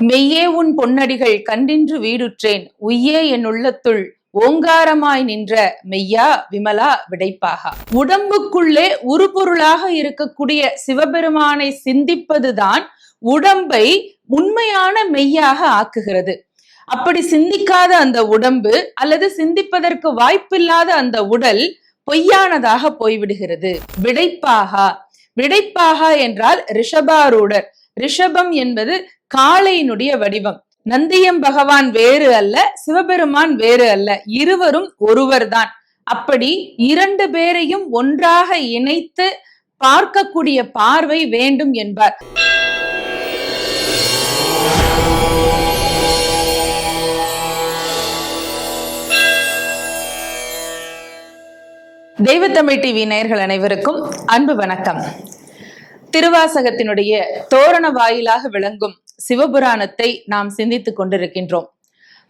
மெய்யே உன் பொன்னடிகள் கண்டின்று வீடுற்றேன். உய்யே என் உள்ளத்துள் ஓங்காரமாய் நின்ற மெய்யா விமலா விடைப்பாகா. உடம்புக்குள்ளே உருபொருளாக இருக்கக்கூடிய சிவபெருமானை சிந்திப்பதுதான் உடம்பை உண்மையான மெய்யாக ஆக்குகிறது. அப்படி சிந்திக்காத அந்த உடம்பு அல்லது சிந்திப்பதற்கு வாய்ப்பில்லாத அந்த உடல் பொய்யானதாக போய்விடுகிறது. விடைப்பாகா. விடைப்பாகா என்றால் ரிஷபாரூடர். ரிஷபம் என்பது காளையினுடைய வடிவம். நந்தியம் பகவான் வேறு அல்ல சிவபெருமான் வேறு அல்ல இருவரும் ஒருவர்தான். அப்படி இரண்டு பேரையும் ஒன்றாக இணைத்து பார்க்கக்கூடிய பார்வை வேண்டும் என்பார். தெய்வத்தமிழ் டிவி நேயர்கள் அனைவருக்கும் அன்பு வணக்கம். திருவாசகத்தினுடைய தோரண வாயிலாக விளங்கும் சிவபுராணத்தை நாம் சிந்தித்துக் கொண்டிருக்கின்றோம்.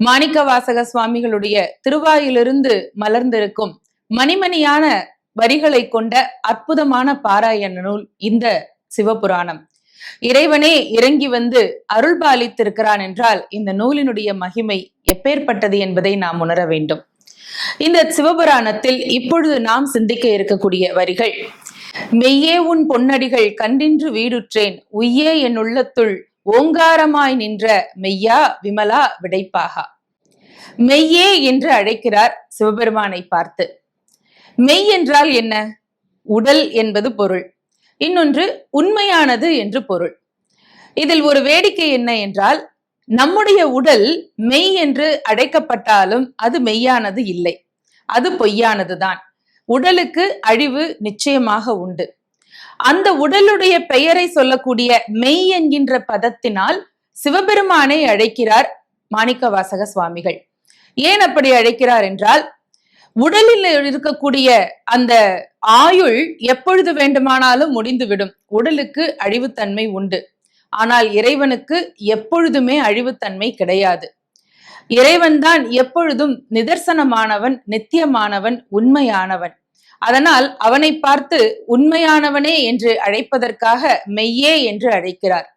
மாணிக்க வாசக சுவாமிகளுடைய திருவாயிலிருந்து மலர்ந்திருக்கும் மணிமணியான வரிகளை கொண்ட அற்புதமான பாராயண நூல் இந்த சிவபுராணம். இறைவனே இறங்கி வந்து அருள் பாலித்திருக்கிறான் என்றால் இந்த நூலினுடைய மகிமை எப்பேற்பட்டது என்பதை நாம் உணர வேண்டும். இந்த சிவபுராணத்தில் இப்பொழுது நாம் சிந்திக்க இருக்கக்கூடிய வரிகள் மெய்யே உன் பொன்னடிகள் கண்டின்று வீடுற்றேன் உய்யே என் உள்ளத்துள் ஓங்காரமாய் நின்ற மெய்யா விமலா விடைப்பாகா. மெய்யே என்று அழைக்கிறார் சிவபெருமானை பார்த்து. மெய் என்றால் என்ன? உடல் என்பது பொருள். இன்னொன்று உண்மையானது என்று பொருள். இதில் ஒரு வேடிக்கை என்ன என்றால் நம்முடைய உடல் மெய் என்று அழைக்கப்பட்டாலும் அது மெய்யானது இல்லை. அது பொய்யானதுதான். உடலுக்கு அழிவு நிச்சயமாக உண்டு. அந்த உடலுடைய பெயரை சொல்லக்கூடிய மெய் என்கின்ற பதத்தினால் சிவபெருமானை அழைக்கிறார் மாணிக்க வாசக சுவாமிகள். ஏன் அப்படி அழைக்கிறார் என்றால் உடலில் இருக்கக்கூடிய அந்த ஆயுள் எப்பொழுது வேண்டுமானாலும் முடிந்துவிடும். உடலுக்கு அழிவுத்தன்மை உண்டு. ஆனால் இறைவனுக்கு எப்பொழுதுமே அழிவுத்தன்மை கிடையாது. இறைவன்தான் எப்பொழுதும் நிதர்சனமானவன் நித்தியமானவன் உண்மையானவன். அதனால் அவனை பார்த்து உண்மையானவனே என்று அழைப்பதற்காக மெய்யே என்று அழைக்கிறார்.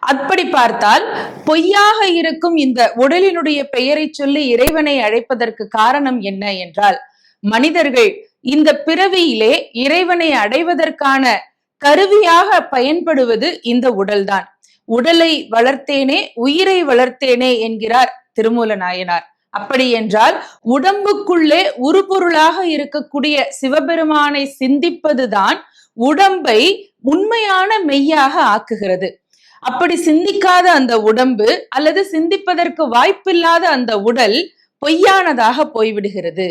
அப்படி பார்த்தால் பொய்யாக இருக்கும் இந்த உடலினுடைய பெயரை சொல்லி இறைவனை அழைப்பதற்கு காரணம் என்ன? என்றால் மனிதர்கள் இந்த பிறவியிலே இறைவனை அடைவதற்கான கருவியாக பயன்படுவது இந்த உடல்தான். உடலை வளர்த்தேனே உயிரை வளர்த்தேனே என்கிறார் திருமூல நாயனார் அப்படி என்றால் உடம்புக்குள்ளே உருபொருளாக இருக்கக்கூடிய சிவபெருமானை சிந்திப்பதுதான் உடம்பை உண்மையான மெய்யாக ஆக்குகிறது. அப்படி சிந்திக்காத அந்த உடம்பு அல்லது சிந்திப்பதற்கு வாய்ப்பில்லாத அந்த உடல் பொய்யானதாக போய்விடுகிறது.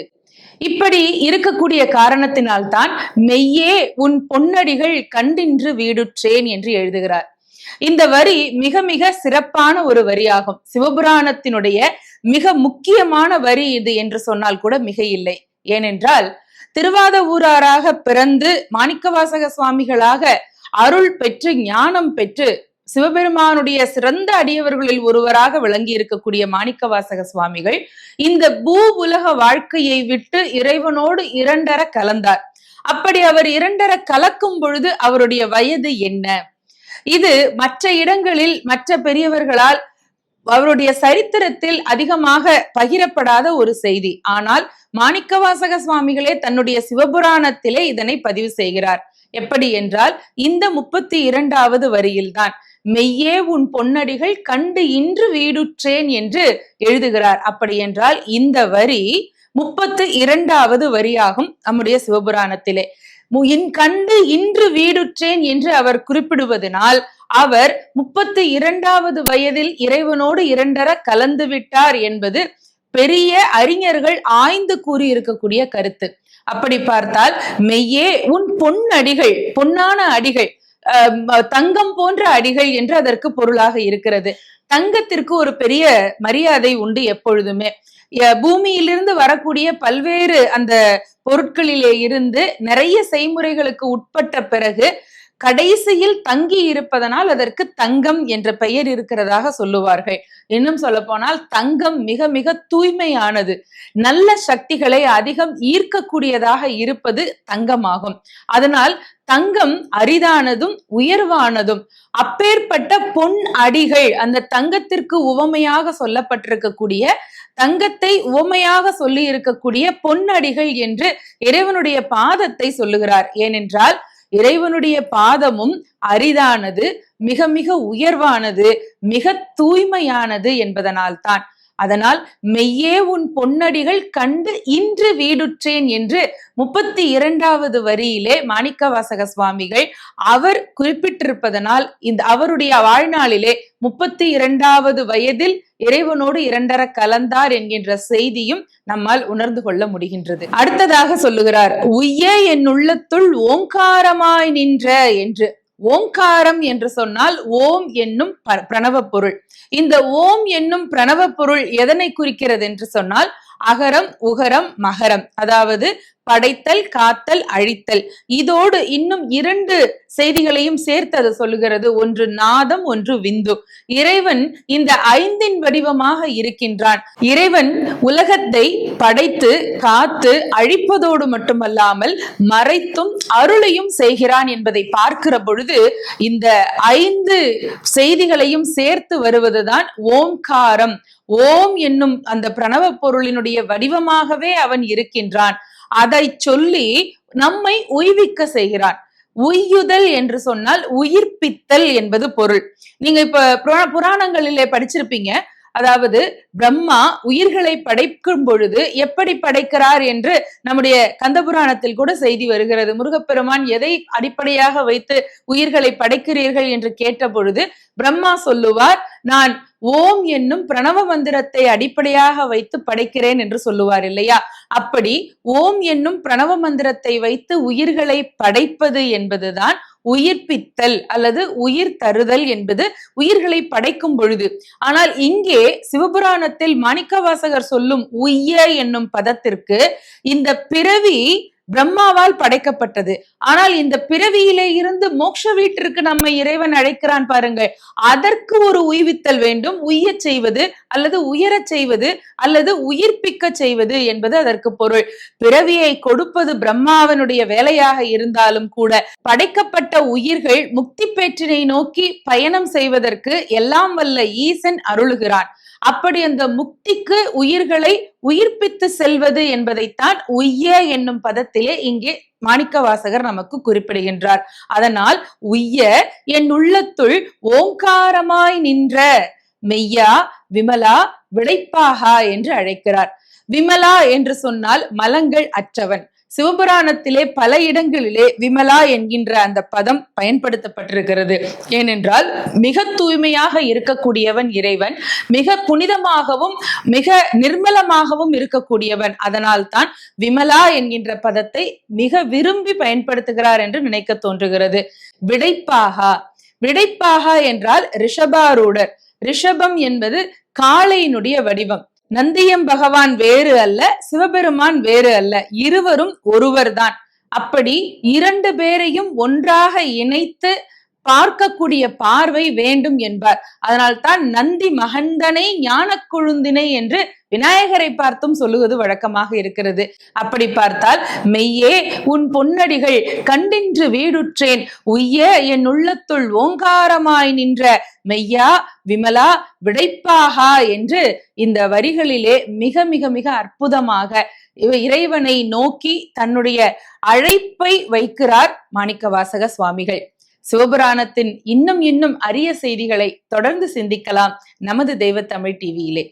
இப்படி இருக்கக்கூடிய காரணத்தினால்தான் மெய்யே உன் பொன்னடிகள் கண்டின்று வீடுற்றேன் என்று எழுதுகிறார். இந்த வரி மிக மிக சிறப்பான ஒரு வரியாகும். சிவபுராணத்தினுடைய மிக முக்கியமான வரி இது என்று சொன்னால் கூட மிக இல்லை. ஏனென்றால் திருவாத ஊராராக பிறந்து மாணிக்கவாசக சுவாமிகளாக அருள் பெற்று ஞானம் பெற்று சிவபெருமானுடைய சிறந்த அடியவர்களில் ஒருவராக விளங்கி இருக்கக்கூடிய மாணிக்கவாசக சுவாமிகள் இந்த பூ உலக வாழ்க்கையை விட்டு இறைவனோடு இரண்டர கலந்தார். அப்படி அவர் இரண்டர கலக்கும் பொழுது அவருடைய வயது என்ன? இது மற்ற இடங்களில் மற்ற பெரியவர்களால் அவருடைய சரித்திரத்தில் அதிகமாக பகிரப்படாத ஒரு செய்தி. ஆனால் மாணிக்கவாசக சுவாமிகளே தன்னுடைய சிவபுராணத்திலே இதனை பதிவு செய்கிறார். எப்படி என்றால் இந்த முப்பத்தி இரண்டாவது வரியில்தான் மெய்யே உன் பொன்னடிகள் கண்டு இன்று வீடுற்றேன் என்று எழுதுகிறார். அப்படி என்றால் இந்த வரி முப்பத்து இரண்டாவது வரியாகும் நம்முடைய சிவபுராணத்திலே. இன் கண்டு இன்று வீடுற்றேன் என்று அவர் குறிப்பிடுவதனால் அவர் முப்பத்தி இரண்டாவது வயதில் இறைவனோடு இரண்டர கலந்து விட்டார் என்பது பெரிய அறிஞர்கள் ஆய்ந்து கூறி இருக்கக்கூடிய கருத்து. அப்படி பார்த்தால் மெய்யே உன் பொன்னடிகள் பொன்னான அடிகள் தங்கம் போன்ற அடிகள் என்று அதற்கு பொருளாக இருக்கிறது. தங்கத்திற்கு ஒரு பெரிய மரியாதை உண்டு எப்பொழுதுமே. பூமியிலிருந்து வரக்கூடிய பல்வேறு அந்த பொருட்களிலே இருந்து நிறைய செய்முறைகளுக்கு உட்பட்ட பிறகு கடைசியில் தங்கி இருப்பதனால் அதற்கு தங்கம் என்ற பெயர் இருக்கிறதாக சொல்லுவார்கள். இன்னும் சொல்ல போனால் தங்கம் மிக மிக தூய்மையானது. நல்ல சக்திகளை அதிகம் ஈர்க்கக்கூடியதாக இருப்பது தங்கமாகும். அதனால் தங்கம் அரிதானதும் உயர்வானதும் அப்பேற்பட்ட பொன் அடிகள் அந்த தங்கத்திற்கு உவமையாக சொல்லப்பட்டிருக்கக்கூடிய தங்கத்தை உவமையாக சொல்லி இருக்கக்கூடிய பொன்னடிகள் என்று இறைவனுடைய பாதத்தை சொல்லுகிறார். ஏனென்றால் இறைவனுடைய பாதமும் அரிதானது மிக மிக உயர்வானது மிக தூய்மையானது என்பதனால்தான் அதனால் மெய்யே உன் பொன்னடிகள் கண்டு இன்று வீடுற்றேன் என்று முப்பத்தி இரண்டாவது வரியிலே மாணிக்கவாசக சுவாமிகள் அவர் குறிப்பிட்டிருப்பதனால் இந்த அவருடைய வாழ்நாளிலே முப்பத்தி இரண்டாவது வயதில் இறைவனோடு இரண்டர கலந்தார் என்கின்ற செய்தியும் நம்மால் உணர்ந்து கொள்ள முடிகின்றது. அடுத்ததாக சொல்லுகிறார் உய்ய என் உள்ளத்துள் ஓங்காரமாய் நின்ற என்று. ஓங்காரம் என்று சொன்னால் ஓம் என்னும் ப- பிரணவ பொருள். இந்த ஓம் என்னும் பிரணவ பொருள் எதனை குறிக்கிறது என்று சொன்னால் அகரம் உகரம் மகரம். அதாவது படைத்தல் காத்தல் அழித்தல். இதோடு இன்னும் இரண்டு செய்திகளையும் சேர்த்து அதை சொல்லுகிறது. ஒன்று நாதம் ஒன்று விந்து. இறைவன் இந்த ஐந்தின் வடிவமாக இருக்கின்றான். இறைவன் உலகத்தை படைத்து காத்து அழிப்பதோடு மட்டுமல்லாமல் மறைத்தும் அருளையும் செய்கிறான் என்பதை பார்க்கிற பொழுது இந்த ஐந்து செய்திகளையும் சேர்த்து வருவதுதான் ஓம்காரம். ஓம் என்னும் அந்த பிரணவ பொருளினுடைய வடிவமாகவே அவன் இருக்கின்றான். அதை சொல்லி நம்மை உய்விக்க செய்கிறான் உய்யுதல் என்று சொன்னால் உயிர்ப்பித்தல் என்பது பொருள். நீங்க இப்ப புரா- புராணங்களிலே படிச்சிருப்பீங்க. அதாவது பிரம்மா உயிர்களை படைக்கும் பொழுது எப்படி படைக்கிறார் என்று நம்முடைய கந்தபுராணத்தில் கூட செய்தி வருகிறது. முருகப்பெருமான் எதை அடிப்படையாக வைத்து உயிர்களை படைக்கிறீர்கள் என்று கேட்ட பொழுது பிரம்மா சொல்லுவார் நான் ஓம் என்னும் பிரணவ மந்திரத்தை அடிப்படையாக வைத்து படைக்கிறேன் என்று சொல்லுவார் இல்லையா? அப்படி ஓம் என்னும் பிரணவ மந்திரத்தை வைத்து உயிர்களை படைப்பது என்பதுதான் உயிர்ப்பித்தல் அல்லது உயிர் தருதல் என்பது உயிர்களை படைக்கும் பொழுது. ஆனால் இங்கே சிவபுராணத்தில் மாணிக்கவாசகர் சொல்லும் உய்ய என்னும் பதத்திற்கு இந்த பிறவி பிரம்மாவால் படைக்கப்பட்டது. ஆனால் இந்த பிறவியிலே இருந்து மோட்ச வீட்டிற்கு நம்ம இறைவன் அழைக்கிறான் பாருங்கள். அதற்கு ஒரு உய்வித்தல் வேண்டும். உய்ய செய்வது அல்லது உயரச் செய்வது அல்லது உயிர்ப்பிக்க செய்வது என்பது அதற்கு பொருள். பிறவியை கொடுப்பது பிரம்மாவனுடைய வேலையாக இருந்தாலும் கூட படைக்கப்பட்ட உயிர்கள் முக்தி பேற்றினை நோக்கி பயணம் செய்வதற்கு எல்லாம் வல்ல ஈசன் அருளுகிறான். அப்படி அந்த முக்திக்கு உயிர்களை உயிர்ப்பித்து செல்வது என்பதைத்தான் உய்ய என்னும் பதத்திலே இங்கே மாணிக்கவாசகர் நமக்கு குறிப்பிடுகின்றார். அதனால் உய்ய என் உள்ளத்துள் ஓங்காரமாய் நின்ற மெய்யா விமலா விடைப்பாகா என்று அழைக்கிறார். விமலா என்று சொன்னால் மலங்கள் அற்றவன். சிவபுராணத்திலே பல இடங்களிலே விமலா என்கின்ற அந்த பதம் பயன்படுத்தப்பட்டிருக்கிறது. ஏனென்றால் மிக தூய்மையாக இருக்கக்கூடியவன் இறைவன் மிக புனிதமாகவும் மிக நிர்மலமாகவும் இருக்கக்கூடியவன். அதனால் தான் விமலா என்கின்ற பதத்தை மிக விரும்பி பயன்படுத்துகிறார் என்று நினைக்க தோன்றுகிறது. விடைப்பாகா விடைப்பாகா என்றால் ரிஷபாரூடர். ரிஷபம் என்பது காளையினுடைய வடிவம். நந்தியம் பகவான் வேறு அல்ல சிவபெருமான் வேறு அல்ல இருவரும் ஒருவர்தான். அப்படி இரண்டு பேரையும் ஒன்றாக இணைத்து பார்க்கக்கூடிய பார்வை வேண்டும் என்பார். அதனால் தான் நந்தி மகந்தனை ஞான கொழுந்தினை என்று விநாயகரை பார்த்தும் சொல்லுவது வழக்கமாக இருக்கிறது. அப்படி பார்த்தால் மெய்யே உன் பொன்னடிகள் கண்டின்று வீடுற்றேன். உய்ய என் உள்ளத்துள் ஓங்காரமாய் நின்ற. மெய்யா விமலா விடைப்பாகா என்று இந்த வரிகளிலே மிக மிக மிக அற்புதமாக இறைவனை நோக்கி தன்னுடைய அழைப்பை வைக்கிறார் மாணிக்கவாசக சுவாமிகள். சிவபுராணத்தின் இன்னும் இன்னும் அரிய செய்திகளை தொடர்ந்து சிந்திக்கலாம். நமது தெய்வ தமிழ் டிவியிலே